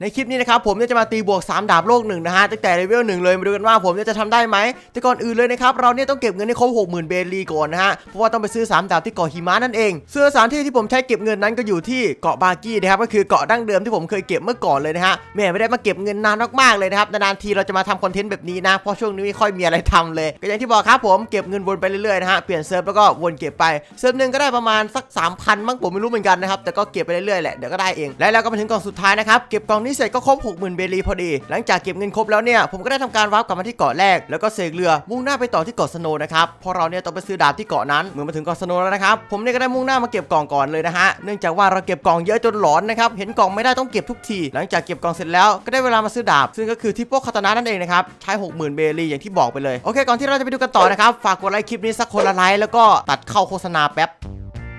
ในคลิปนี้นะครับผมเนี่ยจะมาตีบวก 3 ดาบโลกหนึ่งนะฮะตั้งแต่เลเวลหนึ่งเลยมาดูกันว่าผมเนี่ยจะทำได้ไหมแต่ก่อนอื่นเลยนะครับเราเนี่ยต้องเก็บเงินให้ครบ60,000 เบลีก่อนนะฮะเพราะว่าต้องไปซื้อ 3 ดาบที่เกาะหิมะนั่นเองซึ่งสถานที่ที่ผมใช้เก็บเงินนั้นก็อยู่ที่เกาะบากี้นะครับก็คือเกาะดั้งเดิมที่ผมเคยเก็บเมื่อก่อนเลยนะฮะแม่ไม่ได้มาเก็บเงินนานมากๆเลยนะครับนานๆทีเราจะมาทำคอนเทนต์แบบนี้นะเพราะช่วงนี้ไม่ค่อยมีอะไรทำเลย ก็อย่างที่บอกครับผมเก็บเงินวนไปเรื่อยๆนะฮะเปลี่ยนเซิร์ฟแล้วก็วนเก็บไปเซิร์ฟหนึ่งก็ได้ประมาณสัก3,000มั้งผมไม่รู้เหมือนกันนะครับแต่ก็เก็บไปเรื่อยๆแหละเดี๋ยวก็ได้เองและแล้วก็มาถึงกล่องสุดท้ายนะครับเก็บกล่องนี้เสร็จก็ครบ60,000เบลีพอดี หลังจากเก็บเงินครบแล้วเนี่ย ผมก็ได้ทำการวาร์ปกลับมาที่เกาะแรก แล้วก็เสกเรือ มุ่งหน้าไปต่อที่เกาะสโนนะครับเพราะเราเนี่ยต้องไปซื้อดาบที่เกาะนั้น เมื่อมาถึงเกาะสโนแล้วนะครับ ผมเนี่ยก็ได้มุ่งหน้ามาเก็บกล่องก่อนเลยนะฮะ เนื่องจากว่าเราเก็บกล่องเยอะจนหลอนนะครับ เห็นกล่องไม่ได้ต้องเก็บทุกที หลังจากเก็บกล่องเสร็จแล้วก็ได้เวลามาซื้อดาบ ซึ่งก็คือที่พวกคาตานะนั่นเองนะครับ ใช้ 60,000 เบลีอย่างที่บอกไปเลย โอเค ก่อนที่เราจะไปดูกันต่อนะครับ ฝากกดไลค์คลิปนี้สักคนละไลค์แล้วก็ตัดเข้าโฆษณาแป๊บ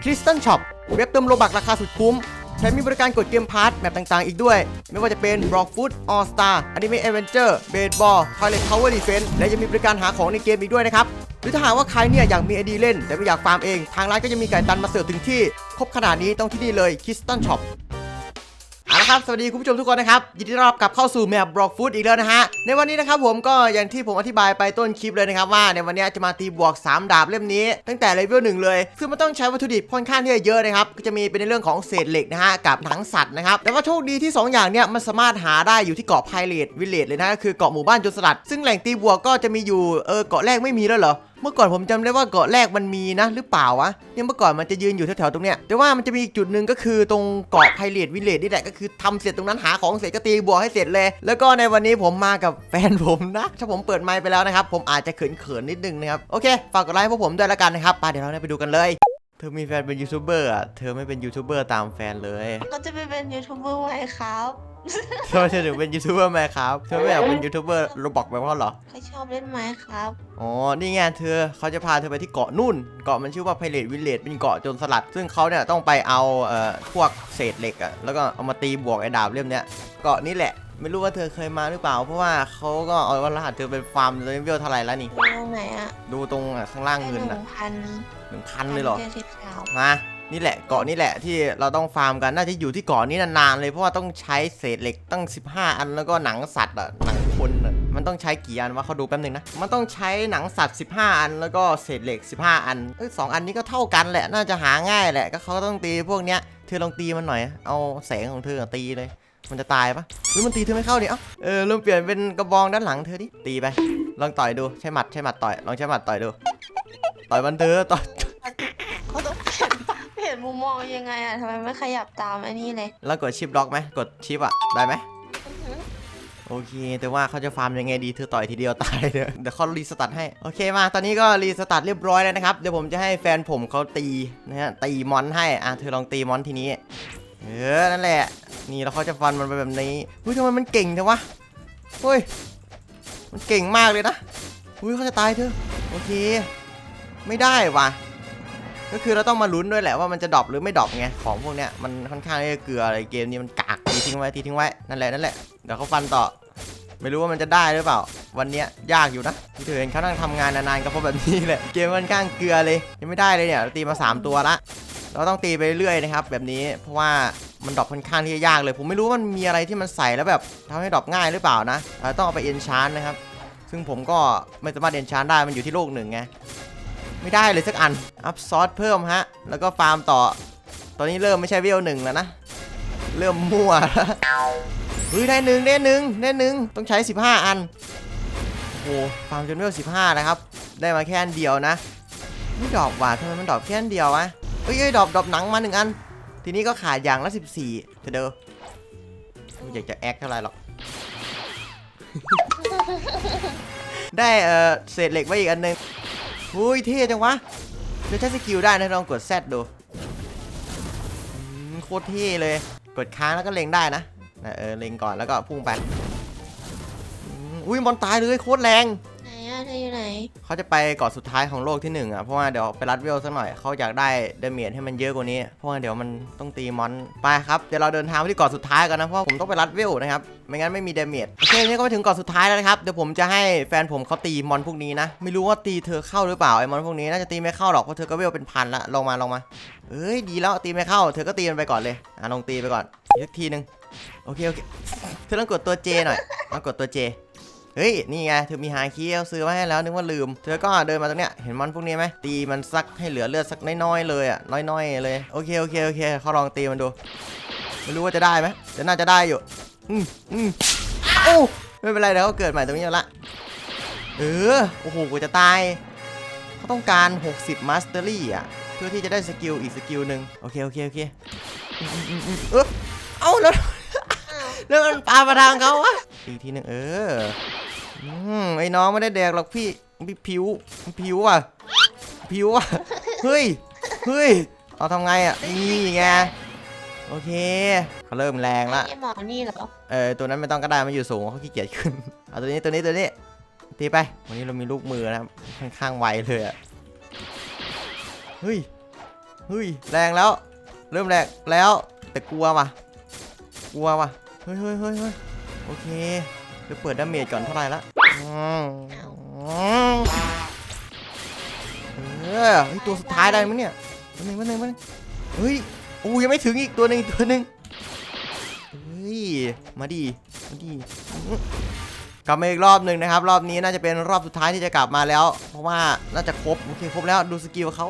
คริสตันช็อปเว็บเติมโลบักราคาสุดคุ้ม แถมมีบริการกดเกมพาร์ทแบบต่างๆ อีกด้วย ไม่ว่าจะเป็น Rock Food All Star Anime Adventure Baseball Toilet Tower Defense และยังมีบริการหาของในเกมอีกด้วยนะครับหรือถ้าหากว่าใครเนี่ยอยากมีไอดีเล่น แต่ไม่อยากฟาร์มเอง ทางร้านก็จะมีไก่ตันมาเสิร์ฟถึงที่ ครบขนาดนี้ต้องที่นี่เลยคริ ละครับ สวัสดีคุณผู้ชมทุกคนนะครับ ยินดีต้อนรับกลับเข้าสู่แมปบล็อกฟูดอีกแล้วนะฮะ ในวันนี้นะครับผมก็อย่างที่ผมอธิบายไปต้นคลิปเลยนะครับว่าในวันนี้จะมาตีบวก 3 ดาบเล่มนี้ ตั้งแต่เลเวลหนึ่งเลย ซึ่งมันต้องใช้วัตถุดิบค่อนข้างที่จะเยอะนะครับ ก็จะมีเป็นในเรื่องของเศษเหล็กนะฮะกับหนังสัตว์นะครับ แต่ว่าโชคดีที่ 2 อย่างเนี้ยมันสามารถหาได้อยู่ที่เกาะไพเรตวิลเลจเลยนะก็คือเกาะหมู่บ้านโจรสลัด ซึ่งแหล่งตีบวกก็จะมีอยู่ เออ เกาะแรกไม่มีแล้วเหรอ มื่อก่อนผมจำได้ว่าเกาะแรกมันมีนะ หรือเปล่าวะเนี่ยเมื่อก่อนมันจะยืนอยู่แถวๆตรงเนี้ยแต่ว่ามันจะมีอีกจุดหนึ่งก็คือตรงเกาะไพเรตวิลเลจนี่แหละก็คือทำเสร็จตรงนั้นหาของเสร็จก็ตีบวกให้เสร็จเลย แล้วก็ในวันนี้ผมมากับแฟนผมนะถ้าผมเปิดไมค์ไปแล้วนะครับผมอาจจะเขินๆนิดนึงนะครับโอเคฝากกดไลค์ให้พวกผมด้วยละกันนะครับไปเดี๋ยวเราไปดูกันเลยเธอมีแฟนเป็นยูทูบเบอร์อะ เธอไม่เป็นยูทูบเบอร์ตามแฟนเลย ก็จะไปเป็นยูทูบเบอร์ไว้ครับ เธอจะถึงเป็นยูทูบเบอร์ไหมครับเธอไม่อยากเป็นยูทูบเบอร์โรบอกแบบว่าเหรอใครชอบเล่นไหมครับอ๋อนี่ไงเธอเขาจะพาเธอไปที่เกาะนู่น เกาะมันชื่อว่าไพเรตวิลเลจเป็นเกาะโจรสลัด ซึ่งเขาเนี่ยต้องไปเอาเอ่อพวกเศษเหล็กอะแล้วก็เอามาตีบวกไอ้ดาบเล่มเนี้ยเกาะนี่แหละไม่รู้ว่าเธอเคยมาหรือเปล่า เพราะว่าเขาก็เอาวันรหัสเธอไปฟาร์มเลเวลเท่าไหร่แล้วนี่ดูตรงไหนอะดูตรงอะข้างล่างได้เงินหอะนึ่งพันหนึ่งพันเลยเหรอเจ็ดสิบสามมา นี่แหละเกาะนี่แหละที่เราต้องฟาร์มกันน่าจะอยู่ที่เกาะนี้นานๆเลยเพราะว่าต้องใช้เศษเหล็กตั้ง 15 อันแล้วก็หนังสัตว์อะหนังคนอะมันต้องใช้กี่อันวะเขาดูแป๊บนึงนะ มันต้องใช้หนังสัตว์ 15 อัน แล้วก็เศษเหล็ก 15 อันเอ้ยสองอันนี้ก็เท่ากันแหละ น่าจะหาง่ายแหละ ก็เขาต้องตีพวกเนี้ย เธอลองตีมันหน่อย เอาแสงของเธอตีเลย มันจะตายปะหรือมันตีเธอไม่เข้าดิเอ้าเออเริ่มเปลี่ยนเป็นกระบองด้านหลังเธอดิ ตีไป ลองต่อยดู ใช้หมัด ใช้หมัดต่อย ลองใช้หมัดต่อยดู ต่อยมันเธอ ต่อย เขาต้องเปลี่ยนเปลี่ยน มุมมองยังไงอะทำไมไม่ขยับตามอันนี้เลย แล้วกดชิปล็อกไหมกดชิปอะได้ไหมโอเค แต่ว่าเขาจะฟาร์มยังไงดีเธอต่อยทีเดียวตายเลยเดี๋ยวเขารีสตาร์ทให้ โอเคมา ตอนนี้ก็รีสตาร์ทเรียบร้อยแล้วนะครับ เดี๋ยวผมจะให้แฟนผมเขาตีนะฮะ ตีมอนให้ อะ เธอลองตีมอนทีนี้ เออ นั่นแหละ นี่แล้วเขาจะฟันมันไปแบบนี้เฮ้ยทำไมมันเก่งจังวะเฮ้ย มันเก่งมากเลยนะเฮ้ยเขาจะตายเธอ โอเค ไม่ได้ว่ะ ก็คือเราต้องมาลุ้นด้วยแหละว่ามันจะดรอปหรือไม่ดรอปไงของพวกเนี้ยมันค่อนข้างที่จะเกลืออะไรเกมนี้มันกากทีทิ้งไว้ทีทิ้งไว้นั่นแหละนั่นแหละเดี๋ยวเขาฟันต่อ ไม่รู้ว่ามันจะได้หรือเปล่า วันนี้ยากอยู่นะที่เธอเห็นเขานั่งทำงานนานๆก็เพราะแบบนี้แหละเกมค่อนข้างเกลือเลยยังไม่ได้เลยเนี่ยเราตีมาสามตัวละเราต้องตีไปเรื่อยนะครับ แบบนี้เพราะว่ามันดรอปค่อนข้างที่จะยากเลย ผมไม่รู้ว่ามันมีอะไรที่มันใส่แล้วแบบทำให้ดรอปง่ายหรือเปล่านะเราต้องเอาไปเอนชานนะครับซึ่งผมก็ไม่สามารถเอนชานได้มันอยู่ที่โลกหนึ่งไง ไม่ได้เลยสักอัน อัพซอสเพิ่มฮะ แล้วก็ฟาร์มต่อ ตอนนี้เริ่มไม่ใช่เวลหนึ่งแล้วนะ เริ่มมั่วแล้วเฮ้ยได้หนึ่งได้หนึ่งได้หนึ่งต้องใช้ 15 อัน โอ้โหฟาร์มจนเวล15นะครับ ได้มาแค่อันเดียวนะไม่ดอปว่ะทำไมมันดอปแค่อันเดียววะเอ้ยเอ้ยดอปดอปหนังมาหนึ่งอัน ทีนี้ก็ขาดอย่างละ14เธอเด้อไม่อยากจะแอคเท่าไรหรอก ได้เออเศษเหล็กไว้อีกอันหนึง อุ้ยเท่จังวะเดี๋ยวใช้สกิลได้นะลองกด Z ดูโคตรเท่เลย กดค้างแล้วก็เล็งได้นะเออเล็งก่อนแล้วก็พุ่งไปอุ้ยมอนตายเลยโคตรแรง อะเธออยู่ไหน เขาจะไปเกาะสุดท้ายของโลกที่หนึ่งอะเพราะว่าเดี๋ยวไปรัดเวลสักหน่อยเขาอยากได้เดเมียให้มันเยอะกว่านี้เพราะว่าเดี๋ยวมันต้องตีมอนไปครับเดี๋ยวเราเดินทางไปที่เกาะสุดท้ายกันนะเพราะผมต้องไปรัดเวลนะครับไม่งั้นไม่มีเดเมียโอเคนี่ก็มาถึงเกาะสุดท้ายแล้วนะครับเดี๋ยวผมจะให้แฟนผมเขาตีมอนพวกนี้นะ ไม่รู้ว่าตีเธอเข้าหรือเปล่าไอ้มอนพวกนี้น่าจะตีไม่เข้าหรอกเพราะเธอก็เวลเป็นพันละลงมาลงมา เอ้ยดีแล้วตีไม่เข้า เธอก็ตีมันไปก่อนเลยอะลองตีไปก่อนอีกสักทีหนึ่งโอเคโอเคเธอต้องกดตัวเจหน่อยมากดตัวเจ เฮ้ย นี่ไงเธอมีหาคีย์เอาซื้อมาให้แล้วนึกว่าลืม เธอก็เดินมาตรงเนี้ย เห็นมันพวกนี้ไหม ตีมันสักให้เหลือเลือดสักน้อยๆเลยอะ น้อยๆเลย โอเค โอเค โอเค เขาลองตีมันดู ไม่รู้ว่าจะได้ไหมแต่น่าจะได้อยู่ อืมอืมโอ้ไม่เป็นไรเดี๋ยวเขาเกิดใหม่ตรงนี้แล้วละ เออ โอ้โห กูจะตาย เขาต้องการ 60 มาสเตอรี่อะ เพื่อที่จะได้สกิลอีกสกิลหนึ่งโอเค โอเค โอเคอืมอืมอืมเออเอ้าแล้ว แล้วมันปามาทางเขาวะอีกทีหนึ่งเอออืมไอ้น้องไม่ได้แดกหรอกพี่พี่ผิวผิวอะผิวอะเฮ้ยเฮ้ยเอาทำไงอะนี่ไงโอเคเขาเริ่มแรงละไอ้หมอนี่เหรอเออตัวนั้นไม่ต้องก็ได้มันอยู่สูงเขาขี้เกียจขึ้นเอาตัวนี้ตัวนี้ตัวนี้ตีไป วันนี้เรามีลูกมือนะครับค่อนข้างไวเลยอะเฮ้ยเฮ้ยแรงแล้ว เริ่มแรงแล้วแต่กลัวว่ะกลัวว่ะ เฮ้ยเฮ้ยเฮ้ยเฮ้ยโอเคเดี๋ยวเปิดดาเมจก่อนเท่าไหร่ละเออเฮ้ยตัวสุดท้ายได้มั้ยเนี่ยวันหนึ่งวันหนึ่งวันหนึ่งเฮ้ยโอ้ยังไม่ถึงอีกตัวหนึ่งตัวหนึ่งเฮ้ยมาดีมาดีกลับมาอีกรอบหนึ่งนะครับ รอบนี้น่าจะเป็นรอบสุดท้ายที่จะกลับมาแล้ว เพราะว่าน่าจะครบโอเคครบแล้วดูสกิลเขา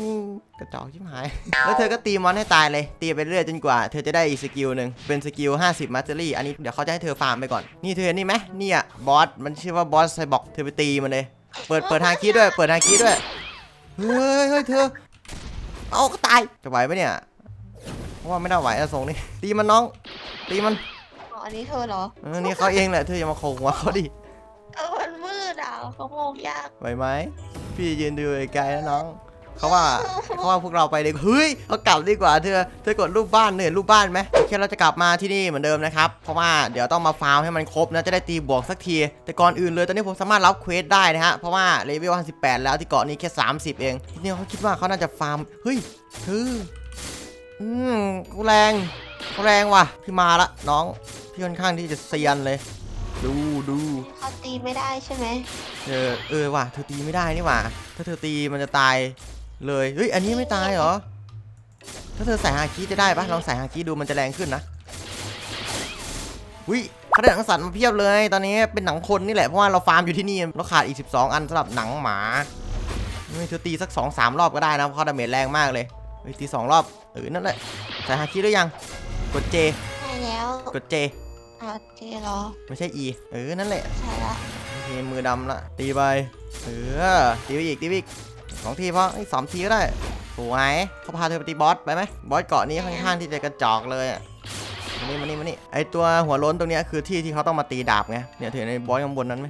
อืมกระจอกชิบหาย แล้วเธอก็ตีมอนให้ตายเลย ตีไปเรื่อยจนกว่า เธอจะได้อีกสกิลหนึ่งเป็นสกิล 50มาสเตอรี่ อันนี้เดี๋ยวเขาจะให้เธอฟาร์มไปก่อน นี่เธอนี่ไหมเนี่ยบอส มันชื่อว่าบอสไซบอก เธอไปตีมันเลย เปิด เปิดทางคีย์ด้วย เปิดทางคีย์ด้วย เฮ้ยเฮ้ยเธอ เอาก็ตาย จะไหวไหมเนี่ยเพราะว่าไม่น่าไหวอะทรงนี้ตีมันน้อง ตีมันอ๋ออันนี้เธอเหรอ เออนี่เขาเองแหละ เธออย่ามาโขงหัวเขาดิ เออมันมืดอะเขามองยากไหวไหม พี่ยืนดูไกลๆนะน้อง เขาว่าเขาว่าพวกเราไปเลยเฮ้ยเรากลับดีกว่าเธอเธอกดรูปบ้านเนี่ยรูปบ้านไหมโอเคเราจะกลับมาที่นี่เหมือนเดิมนะครับเพราะว่าเดี๋ยวต้องมาฟาร์มให้มันครบนะจะได้ตีบวกสักที แต่ก่อนอื่นเลยตอนนี้ผมสามารถรับเควสได้นะฮะเพราะว่าเลเวล58แล้วที่เกาะนี้แค่ 30 เองทีนี้เขาคิดว่าเขาน่าจะฟาร์มเฮ้ยเธออืมกูแรงกูแรงว่ะพี่มาละน้องพี่ค่อนข้างที่จะเซียนเลยดูดูเขาตีไม่ได้ใช่ไหมเออเออว่ะเธอตีไม่ได้นี่หว่าถ้าเธอตีมันจะตาย เลยเฮ้ยอันนี้ไม่ตายเหรอ ถ้าเธอใส่ฮาคิจะได้ปะลองใส่ฮาคิดูมันจะแรงขึ้นนะวิเขาได้หนังสัตว์มาเพียบเลย ตอนนี้เป็นหนังคนนี่แหละ เพราะว่าเราฟาร์มอยู่ที่นี่เราขาดอีก 12 อันสำหรับหนังหมาเฮ้ยเธอตีสัก 2 3 รอบก็ได้นะเพราะเขาดาเมจแรงมากเลยเฮ้ยตี2รอบเออนั่นแหละใส่ฮาคิหรือยังกด J ใช่แล้วกด J อ๋อเจเหรอไม่ใช่ E เออนั่นแหละใช่ละโอเคมือดำละตีไปเออตีไปอีกตีไปอีก สองทีเพอไอ้สองทีก็ได้สวยเขาพาเธอไปตีบอสไปไหมบอสเกาะนี้ค่อนข้างที่จะกระจอกเลยมานี่มานี่มานี่ไอตัวหัวโล้นตรงนี้คือที่ที่เขาต้องมาตีดาบไงเนี่ยเธอเห็นในบอสข้างบนนั้นไหม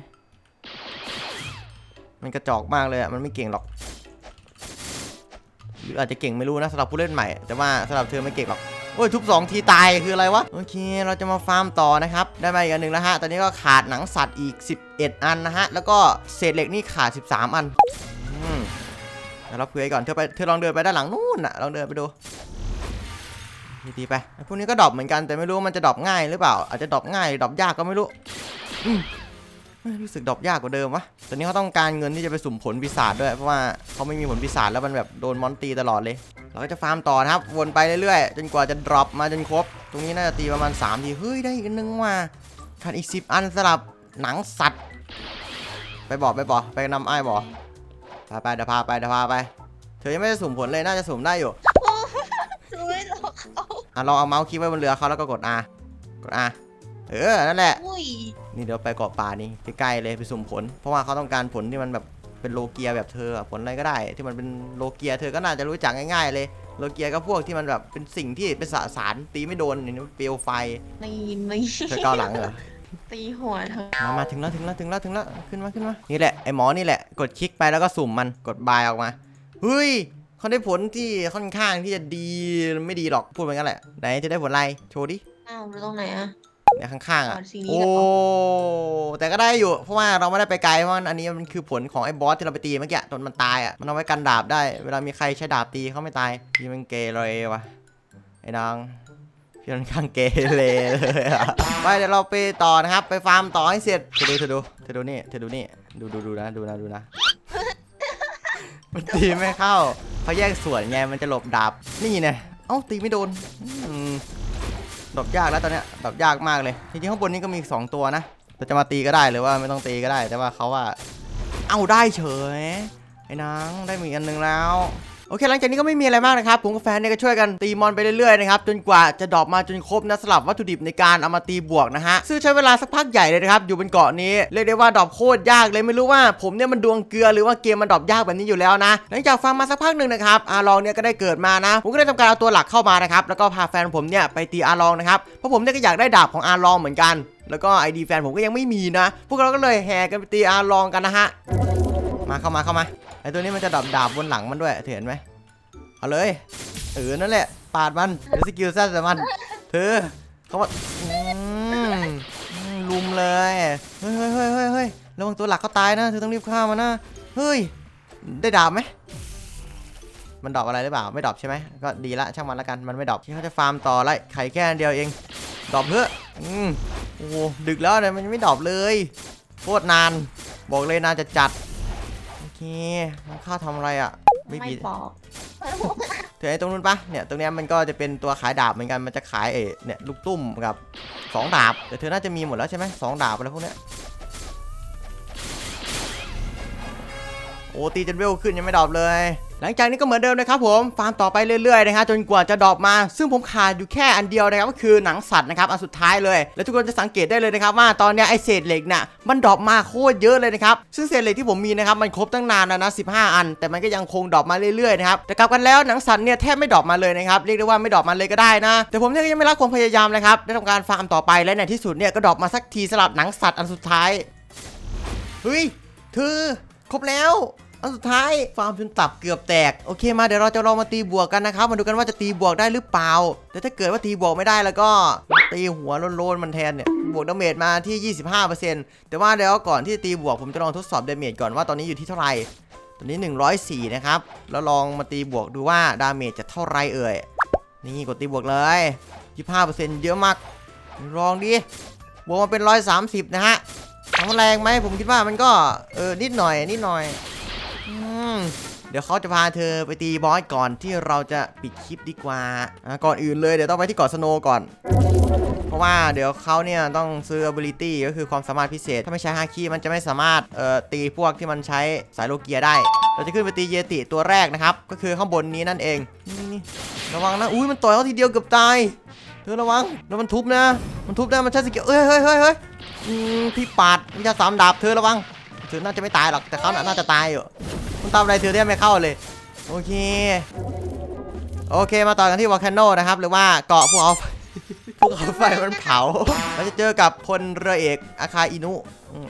มันกระจอกมากเลยอะมันไม่เก่งหรอกหรืออาจจะเก่งไม่รู้นะสำหรับผู้เล่นใหม่ แต่ว่าสำหรับเธอไม่เก่งหรอกโอ้ยทุบสองทีตายคืออะไรวะ โอเค เราจะมาฟาร์มต่อนะครับ ได้มาอีกอันหนึ่งแล้วฮะ ตอนนี้ก็ขาดหนังสัตว์อีก 11 อันนะฮะ แล้วก็เศษเหล็กนี่ขาด 13 อันอืม เราเผื่อก่อนเธอไปเธอลองเดินไปด้านหลังนู่นน่ะลองเดินไปดูทีๆไปพวกนี้ก็ดรอปเหมือนกันแต่ไม่รู้มันจะดรอปง่ายหรือเปล่า อาจจะดรอปง่ายหรือดรอปยากก็ไม่รู้รู้สึกดรอปยากกว่าเดิมวะตอนนี้เขาต้องการเงินที่จะไปสุ่มผลปีศาจด้วยเพราะว่าเขาไม่มีผลปีศาจแล้วมันแบบโดนมอนตีตลอดเลย เราก็จะฟาร์มต่อนะครับวนไปเรื่อยๆจนกว่าจะดรอปมาจนครบ ตรงนี้น่าจะตีประมาณ3ทีเฮ้ยได้อีกนึงว่ะขาดอีก 10 อันสลับหนังสัตว์ ไปบอกไปบอกไปนำไอ้บอก พาไปเดี๋ยวพาไปเดี๋ยวพาไป เธอยังไม่ได้สุ่มผลเลยน่าจะสุ่มได้อยู่หนูไม่หลอกเขาอะลองเอาเมาส์คลิกไว้บนเรือเขาแล้วก็กด R กด R เออ นั่นแหละ อุ้ยนี่เดี๋ยวไปเกาะป่านี่ใกล้ๆเลยไปสุ่มผล เพราะว่าเขาต้องการผลที่มันแบบเป็นโลเกียแบบเธออะผลอะไรก็ได้ ที่มันเป็นโลเกียเธอก็น่าจะรู้จักง่ายๆ เลย โลเกียก็พวกที่มันแบบเป็นสิ่งที่เป็นสสารตีไม่โดนอย่างนี้เปลวไฟ ไม่ไม่ เธอเกาหลังเหรอ ตีหัวเธอมามาถึงแล้วถึงแล้วถึงแล้วถึงแล้วขึ้นมาขึ้นมา นี่แหละไอหมอนี่แหละ กดคลิกไปแล้วก็สุ่มมันกดบายออกมา เฮ้ยเขาได้ผลที่ค่อนข้างที่จะดีไม่ดีหรอกพูดไปงั้นแหละ ไหนจะได้ผลอะไรโชว์ดิอ้าวอยู่ตรงไหนอะเนี่ยข้างๆอะอ๋อสีนี้โอ้เหรแต่ก็ได้อยู่ เพราะว่าเราไม่ได้ไปไกลเพราะว่าอันนี้มันคือผลของไอ้บอสที่เราไปตีเมื่อกี้จนมันตายอะ มันเอาไว้กันดาบได้ เวลามีใครใช้ดาบตีเขาไม่ตายพี่มันเกเรวะไอ้นาง พี่ค่อนข้างเกเรเลยอะไปเดี๋ยวเราไปต่อนะครับ ไปฟาร์มต่อให้เสร็จเธอดูเธอดูเธอดูนี่เธอดูนี่ดูดูดูนะดูนะดูนะมันตีไม่เข้าเขาแยกส่วนไงมันจะหลบดาบนี่ไงเอ้าตีไม่โดนอืมดอปยากแล้วตอนเนี้ยดรอปยากมากเลยจริงๆข้างบนนี้ก็มีสองตัวนะเราจะมาตีก็ได้หรือว่าไม่ต้องตีก็ได้แต่ว่าเขาว่า เอ้าได้เฉยไอ้นางได้มีอันหนึงแล้ว โอเคหลังจากนี้ก็ไม่มีอะไรมากนะครับผมกับแฟนเนี่ยก็ช่วยกันตีมอนไปเรื่อยๆนะครับจนกว่าจะดรอปมาจนครบนะสลับวัตถุดิบในการเอามาตีบวกนะฮะซึ่งใช้เวลาสักพักใหญ่เลยนะครับอยู่บนเกาะนี้เรียกได้ว่าดรอปโคตรยากเลยไม่รู้ว่าผมเนี่ยมันดวงเกลือหรือว่าเกมมันดรอปยากแบบนี้อยู่แล้วนะหลังจากฟังมาสักพักหนึ่งนะครับอาลองเนี่ยก็ได้เกิดมานะผมก็ได้ทำการเอาตัวหลักเข้ามานะครับแล้วก็พาแฟนผมเนี่ยไปตีอาลองนะครับเพราะผมเนี่ยก็อยากได้ดาบของอาลองเหมือนกัน แล้วก็ไอดีแฟนผมก็ยังไม่มีนะ พวกเราก็เลยแห่กันไปตีอาลองกันนะฮะ มาเข้ามาเข้ามาไอตัวนี้มันจะดับดาบบนหลังมันด้วยเธอเห็นไหมเอาเลยเออนั่นแหละปาดมันเดี๋ยวสกิลแซ่แต่มันเธอเขาว่าอืมอืมลุมเลยเฮ้ยเฮ้ยเฮ้ยเฮ้ยเฮ้ยระวังตัวหลักเขาตายนะเธอต้องรีบฆ่ามันนะเฮ้ยได้ดาบไหมมันดรอปอะไรหรือเปล่าไม่ดรอปใช่ไหมก็ดีละช่างมันละกันมันไม่ดรอปที่เขาจะฟาร์มต่อไล่ไข่แค่เดียวเองดรอปเถอะอืมโอ้โหดึกแล้วเนี่ยมันไม่ดรอปเลยโคตรนาน บอกเลยนานจะจัด มันข้าทำอะไรอะ ไม่ไม่มีบอกเธอไอ้ตรงนู้นปะเนี่ย ตรงเนี้ยมันก็จะเป็นตัวขายดาบเหมือนกัน มันจะขายเอเนี่ยลูกตุ้มกับสองดาบ แต่เธอน่าจะมีหมดแล้วใช่ไหมสองดาบอะไรพวกเนี้ย โอ้ตีจนเวลขึ้นยังไม่ดรอปเลย หลังจากนี้ก็เหมือนเดิมนะครับผมฟาร์มต่อไปเรื่อยๆนะฮะจนกว่าจะดรอปมา ซึ่งผมขาดอยู่แค่อันเดียวนะครับก็คือหนังสัตว์นะครับอันสุดท้ายเลย แล้วทุกคนจะสังเกตได้เลยนะครับว่าตอนนี้ไอเศษเหล็กน่ะมันดรอปมาโคตรเยอะเลยนะครับซึ่งเศษเหล็กที่ผมมีนะครับมันครบตั้งนานแล้วนะ15 อัน แต่มันก็ยังคงดรอปมาเรื่อยๆนะครับแต่กลับกันแล้วหนังสัตว์เนี่ยแทบไม่ดรอปมาเลยนะครับเรียกได้ว่าไม่ดรอปมาเลยก็ได้นะ แต่ผมเนี่ยก็ยังไม่ละความพยายามนะครับได้ทำการฟาร์มต่อไปและในที่สุดเนี่ยก็ดรอปมาสักทีสำหรับหนังสัตว์อันสุดท้ายเฮ้ยเธอครบแล้ว อันสุดท้ายฟาร์มจนตับเกือบแตกโอเคมาเดี๋ยวเราจะลองมาตีบวกกันนะครับมาดูกันว่าจะตีบวกได้หรือเปล่า แต่ถ้าเกิดว่าตีบวกไม่ได้แล้วก็ตีหัวโลนๆมันแทนเนี่ยบวกดาเมจมาที่ 25%แต่ว่าเดี๋ยวก่อนที่จะตีบวกผมจะลองทดสอบดาเมจก่อนว่าตอนนี้อยู่ที่เท่าไหร่ตอนนี้ 104 นะครับ แล้วลองมาตีบวกดูว่าดาเมจจะเท่าไรเอ่ย นี่กดตีบวกเลย 25%เยอะมาก ลองดิ บวกมาเป็น 130 นะฮะถามว่าแรงไหมผมคิดว่ามันก็ เออ นิดหน่อย นิดหน่อย เดี๋ยวเขาจะพาเธอไปตีบอสก่อนที่เราจะปิดคลิปดีกว่า ก่อนอื่นเลยเดี๋ยวต้องไปที่เกาะสโนก่อน เพราะว่าเดี๋ยวเขาเนี่ยต้องซื้อ ability ก็คือความสามารถพิเศษ ถ้าไม่ใช้ฮาคิมันจะไม่สามารถเอ่อตีพวกที่มันใช้สายโลเกียได้ เราจะขึ้นไปตีเยติตัวแรกนะครับ ก็คือข้างบนนี้นั่นเอง นี่ระวังนะ อุ้ยมันต่อยเขาทีเดียวเกือบตาย เธอระวังแล้วมันทุบนะ มันทุบได้มันใช้สกิลเอ้ยเฮ้ยเฮ้ยเฮ้ยพี่ปาดวิชาสามดาบเธอระวัง เธอน่าจะไม่ตายหรอก แต่เขาน่ะน่าจะตายอยู่ มันตามอะไรเธอเนี่ยไม่เข้าเลย โอเค โอเคมาต่อกันที่วอลคานโนนะครับ หรือว่าเกาะภูเขาภูเขาไฟมันเผาเราจะเจอกับพลเรือเอกอาคาอินุ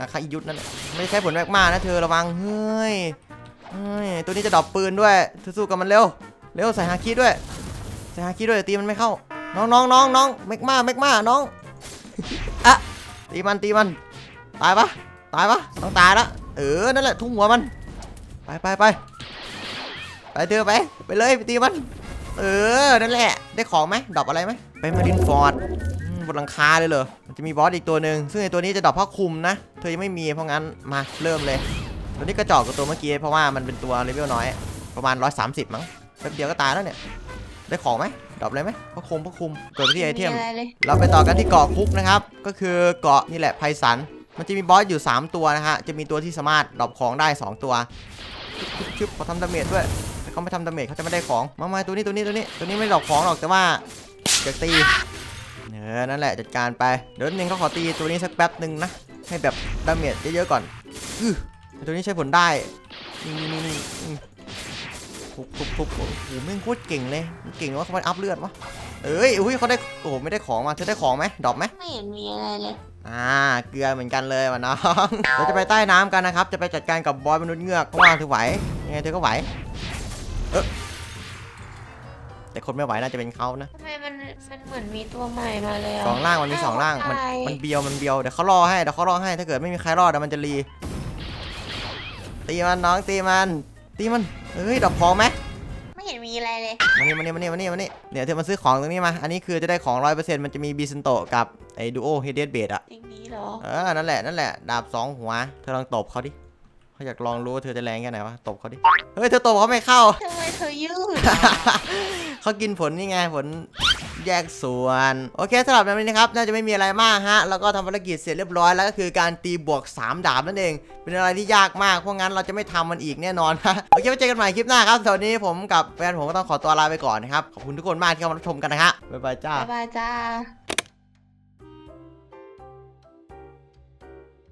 อาคาอิยุทธนั่นไม่ใช่ผลแมกมานะเธอระวังเฮ้ยเฮ้ยตัวนี้จะดรอปปืนด้วยเธอสู้กับมันเร็วเร็วใส่ฮาคิด้วยใส่ฮาคิด้วยตีมันไม่เข้า น้องน้องน้องน้องแมกมาแมกมาน้องอะตีมันตีมันตายปะตายปะต้องตายละเออนั่นแหละทุ่มหัวมัน ไปไปไปไปเธอไป ไปเลยไปตีมัน เออ นั่นแหละ ได้ของไหมดรอปอะไรไหมไปมารินฟอร์ดอืมบนหลังคาเลยเหรอ มันจะมีบอสอีกตัวหนึ่ง ซึ่งไอตัวนี้จะดรอปผ้าคลุมนะ เธอยังไม่มี เพราะงั้น มา เริ่มเลย ตัวนี้กระจอกกับตัวเมื่อกี้ เพราะว่ามันเป็นตัวเลเวลน้อย ประมาณ 130 มั้ง แป๊บเดียวก็ตายแล้วเนี่ย ได้ของไหมดรอปอะไรไหมผ้าคลุมผ้าคลุมกดไปที่ไอเทมอะไรเลยเราไปต่อกันที่เกาะคุกนะครับ ก็คือเกาะนี่แหละไพสันมันจะมีบอสอยู่ 3 ตัวนะฮะ จะมีตัวที่สามารถดรอปของได้ 2 ตัว ชึบเขาทำดาเมจด้วยแต่เขาไม่ทำดาเมจเขาจะไม่ได้ของมามาตัวนี้ตัวนี้ตัวนี้ตัวนี้ไม่ดรอปของหรอกแต่ว่าอยากตีเออนั่นแหละจัดการไปเดี๋ยวนึงเขาขอตีตัวนี้สักแป๊บหนึ่งนะให้แบบดาเมจเยอะๆก่อนอือตัวนี้ใช้ผลได้นี่นี่นี่ทุบทุบทุบโอ้โหแม่งโคตรเก่งเลยเก่งว่าเขาไปอัพเลือดวะ เอ้ยอุ้ยเขาได้โอ้โหไม่ได้ของมาเธอได้ของไหมดรอปไหมไม่เห็นมีอะไรเลยอ่าเกลือเหมือนกันเลยว่ะน้องเราจะไปใต้น้ำกันนะครับ จะไปจัดการกับบอยมนุษย์เงือกเพราะว่าเธอไหวยังไงเธอก็ไหวเออแต่คนไม่ไหวน่าจะเป็นเขานะทำไมมันมันเหมือนมีตัวใหม่มาเลยอะสองล่างมันมีสองล่างมันใช่มันเบียวมันเบียวเดี๋ยวเขารอให้เดี๋ยวเขารอให้ถ้าเกิดไม่มีใครรอดเดี๋ยวมันจะรีตีมันน้องตีมันตีมันเฮ้ยดอกของไหมไม่เห็น มีอะไรเลยมานี่มานี่มานี่มานี่มานี่เดี๋ยวเธอมาซื้อของตรงนี้มา อันนี้คือจะได้ของร้อยเปอร์เซ็นต์มันจะมีบีซันโตกับไอ้ดูโอเฮเดสเบดอะจริงนี้เหรอ เออ นั่นแหละ นั่นแหละ ดาบสองหัว เธอลองตบเขาดิเขาอยากลองรู้ว่าเธอจะแรงแค่ไหนวะ ตบเขาดิ เฮ้ย เธอตบเขาไม่เข้า ทำไมเธอยืดเขากินผลนี่ไงผล แยกส่วน โอเคสำหรับในวันนี้นะครับ น่าจะไม่มีอะไรมากฮะ แล้วก็ทำภารกิจเสร็จเรียบร้อยแล้วก็คือการตีบวก 3 ดาบนั่นเอง เป็นอะไรที่ยากมาก เพราะงั้นเราจะไม่ทำมันอีกแน่นอนฮะ โอเคไว้เจอกันใหม่คลิปหน้าครับสำหรับวันนี้ผมกับแฟนผมก็ต้องขอตัวลาไปก่อนนะครับ ขอบคุณทุกคนมากที่เข้ามารับชมกันนะฮะบ๊ายบายจ้าบ๊ายบายจ้า